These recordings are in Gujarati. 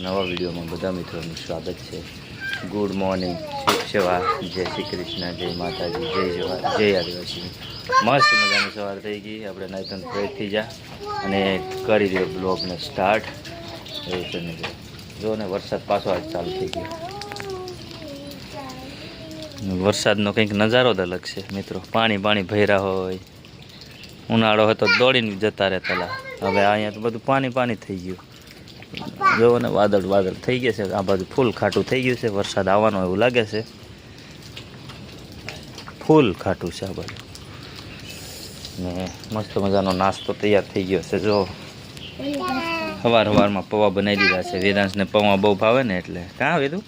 નવા વિડીયોમાં બધા મિત્રોનું સ્વાગત છે. ગુડ મોર્નિંગ શુભ સેવા જય શ્રી કૃષ્ણ, જય માતાજી, જય જવા, જય આદિવાસી. મસ્ત મજાની સવાર થઈ ગઈ. આપણે નાયતન ફ્રેશ થઈ જા અને કરી દો બ્લોગને સ્ટાર્ટ છે જો. ને વરસાદ પાછો આજ ચાલુ થઈ ગયો. વરસાદનો કંઈક નજારો જ અલગ છે, મિત્રો. પાણી પાણી ભર્યા હોય. ઉનાળો હતો દોડીને જતા રહેતા હવે અહીંયા તો બધું પાણી પાણી થઈ ગયું. જોવો ને વાદળ વાદળ થઈ ગયા છે. આ બાજુ ફૂલ ખાટું થઈ ગયું છે. વરસાદ આવવાનો એવું લાગે છે. ફૂલ ખાટું છે આ બાજુ. ને મસ્ત મજાનો નાસ્તો તૈયાર થઈ ગયો છે. જો સવાર સવારમાં પૌવા બનાવી દીધા છે. વેદાંશને પૌવા બહુ ભાવે ને એટલે. કાં વેદું?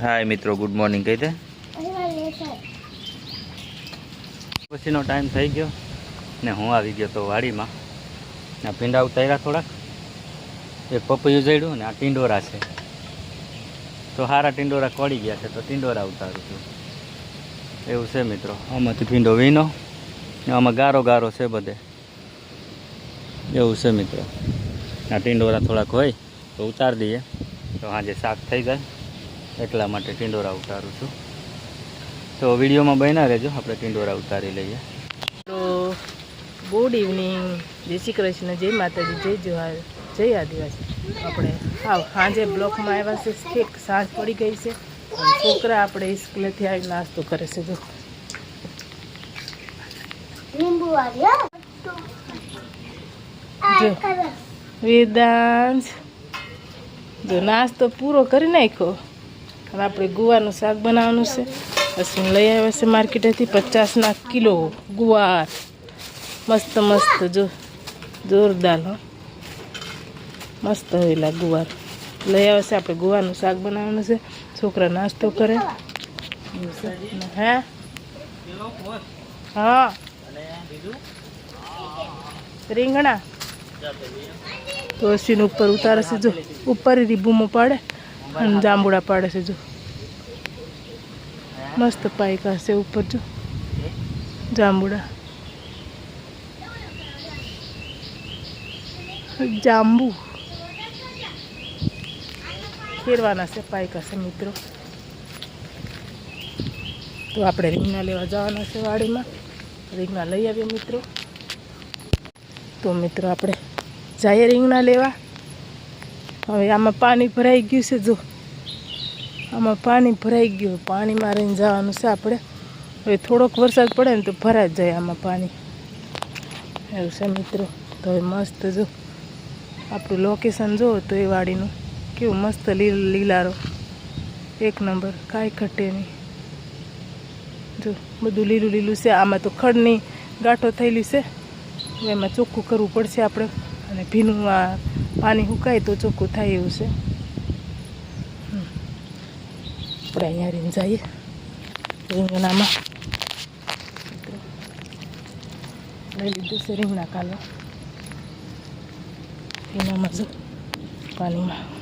હાય મિત્રો, ગુડ મોર્નિંગ કહી દે. પછીનો ટાઈમ થઈ ગયો ને હું આવી ગયો તો વાડીમાં. ભીંડા ઉતાર્યા થોડાક. એક પપૈયું જડ્યું ને આ ટીંડોરા છે. તો સારા ટીંડોરા કોળી ગયા છે, તો ટીંડોરા ઉતારું છું. એવું છે મિત્રો, આમાંથી ભીંડો વીનો આમાં ગારો ગારો છે બધે. એવું છે મિત્રો. આ ટીંડોરા થોડાક હોય, તો ઉતારી દઈએ. તો આજે શાક થઈ જાય, એટલા માટે ટીંડોરા ઉતારું છું. તો વિડીયોમાં બન્યા રહેજો, આપણે ટીંડોરા ઉતારી લઈએ. તો ગુડ ઇવનિંગ, જય શ્રી કૃષ્ણ, જય માતાજી, જય જોહાર. જય આદિવાસી. આપણે હા સાંજે બ્લોકમાં આવ્યા છે ઠીક સાંજ પડી ગઈ છે. છોકરા આપણે સ્કૂલેથી આવી નાસ્તો કરે છે જો. વેદાંશ. જો નાસ્તો પૂરો કરી નાખ્યો. અને આપણે ગુવારનું શાક બનાવવાનું છે. પછી લઈ આવ્યા છે માર્કેટેથી પચાસના કિલો ગુવાર. મસ્ત મસ્ત જો. જોરદાર હો. મસ્ત હોયેલા ગુવાર. લઈ આવે છે, આપણે ગુવારનું શાક બનાવવાનું છે. છોકરા નાસ્તો કરે. હે? હા. રીંગણા. તો અશ્વિન ઉપર ઉતારે છે, જો. ઉપર રીબુમો પાડે અને જાંબુડા પાડે છે, જો. મસ્ત પાયકા છે ઉપર, જો. જાંબુડા. જાંબુ. ફેરવાના છે, પાયકા છે મિત્રો. તો આપણે રીંગણા લેવા જવાના છે વાડીમાં. રીંગણા લઈ આવીએ મિત્રો. તો મિત્રો આપણે જઈએ રીંગણા લેવા. હવે આમાં પાણી ભરાઈ ગયું છે, જો. આમાં પાણી ભરાઈ ગયું, પાણીમાં રહીને જવાનું છે આપણે. હવે થોડોક વરસાદ પડે ને તો ભરાઈ જાય આમાં પાણી. એવું છે મિત્રો. તો હવે મસ્ત જો. આપણું લોકેશન જુઓ તો એ વાડીનું. કેવું મસ્ત લીલ લીલારો. એક નંબર, કાંઈ ઘટે નહીં. જો, બધું લીલું લીલું છે, આમાં તો ખડની ગાંઠો થયેલી છે. એમાં ચોખ્ખું કરવું પડશે આપણે. અને ભીનું આ પાણી સુકાય તો ચોખ્ખું થાય એવું છે. આપણે અહીંયા રહીને જઈએ. રીંગણામાં. લઈ લીધું છે રીંગણા કાલો. એનામાં જો પાણીમાં.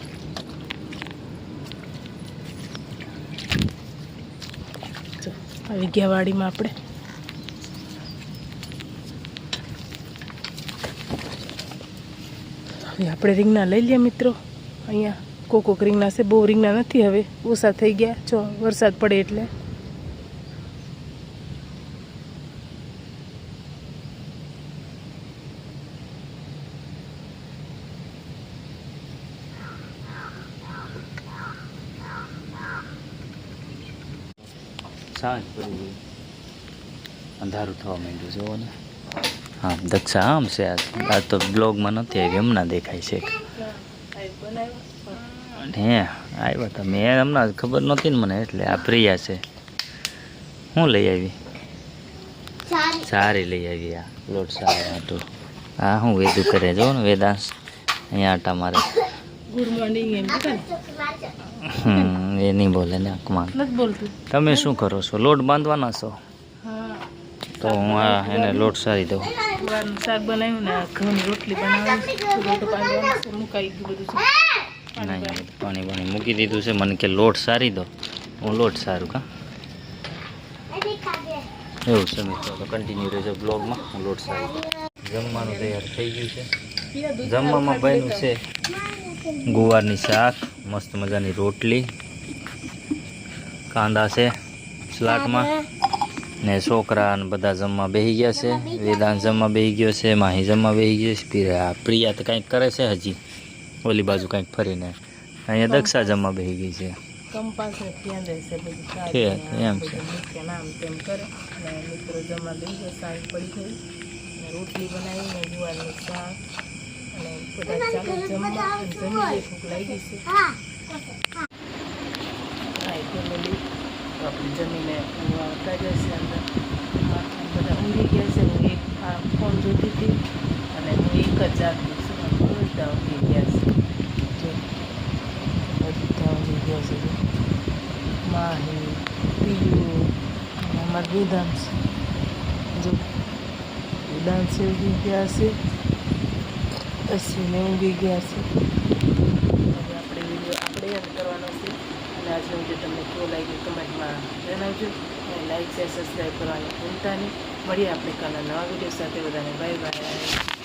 આવી ગયા આપણે. હવે આપણે રીંગણા લઈ લઈએ મિત્રો. અહીંયા કોકોક કોક રીંગણા છે, બહુ રીંગણા નથી હવે. ઓછા થઈ ગયા. જો વરસાદ પડે એટલે. સાંજ પડી ગઈ અંધારું થવા માંડ્યું જુઓ ને. હા દક્ષા આમ છે આ. આ તો બ્લોગમાં નથી આવી હમણાં દેખાય છે. હે આવ્યા હતા. મેં હમણાં ખબર નહોતી ને મને એટલે આ પ્રિયા છે. હું લઈ આવી? સારી. લઈ આવી આ લોટ સારો હતું હા હું વેદું કરે જો ને વેદાંશ. અહીંયા આટા મારે. ગુડ મોર્નિંગ એમ હમ એ નહીં બોલે ને અકમાન નથી બોલતું. તમે શું કરો છો? લોટ બાંધવાના છો? તો હું આ એને લોટ સારી દઉં. શાક બનાવ્યું ને ઘઉંની રોટલી બનાવી મુકાઈ બધું નહીં પાણી પાણી મૂકી દીધું છે. મને કે લોટ સારી દો. હું લોટ સારું કા? એવું છે મિત્રો. તો કન્ટિન્યુ રહેજો બ્લોગમાં હું લોટ સારી દઉં. જમવાનું તૈયાર થઈ ગયું છે. જમવામાં બન્યું છે. ગુવારની શાક મસ્ત મજાની રોટલી કાંદા છે સ્લાટમાં ને છોકરા ને બધા જમવા બેસી ગયા છે વેદાંત જમવા બેસી ગયો છે માહી જમવા બેસી ગયો છે પ્રિયા પ્રિયા તો કંઈક કરે છે હજી ઓલી બાજુ કંઈક ફરીને. અહીંયા દક્ષા જમવા બેસી ગઈ છે. એમ છે. રોટલી બનાવી ને શાક અને બધા જમવા ભૂખ લાગી છે આપણે અંદર બધા ઊંઘી ગયા છે હું એક ફોન જોતી હતી અને હું એક જ જાગતી છું બધા ઊંઘી ગયા છે બધા ઊંઘી ગયા છે. માહી પીયું અમારા વેદાંશ જો ડાન્સ ઊંઘી ગયા છે અશ્વિને ઊંઘી ગયા છે. હવે આપણે વીડિયો આપણે યાદ કરવાનો છે. અને આજનો વીડિયો તમને કેવો લાગ્યો કમેન્ટમાં જણાવજો. અને લાઈક શેર સબસ્ક્રાઈબ કરવાનું ભૂલતા નહીં. મળીએ આપણે કાલના નવા વીડિયો સાથે. બધાને બાય બાય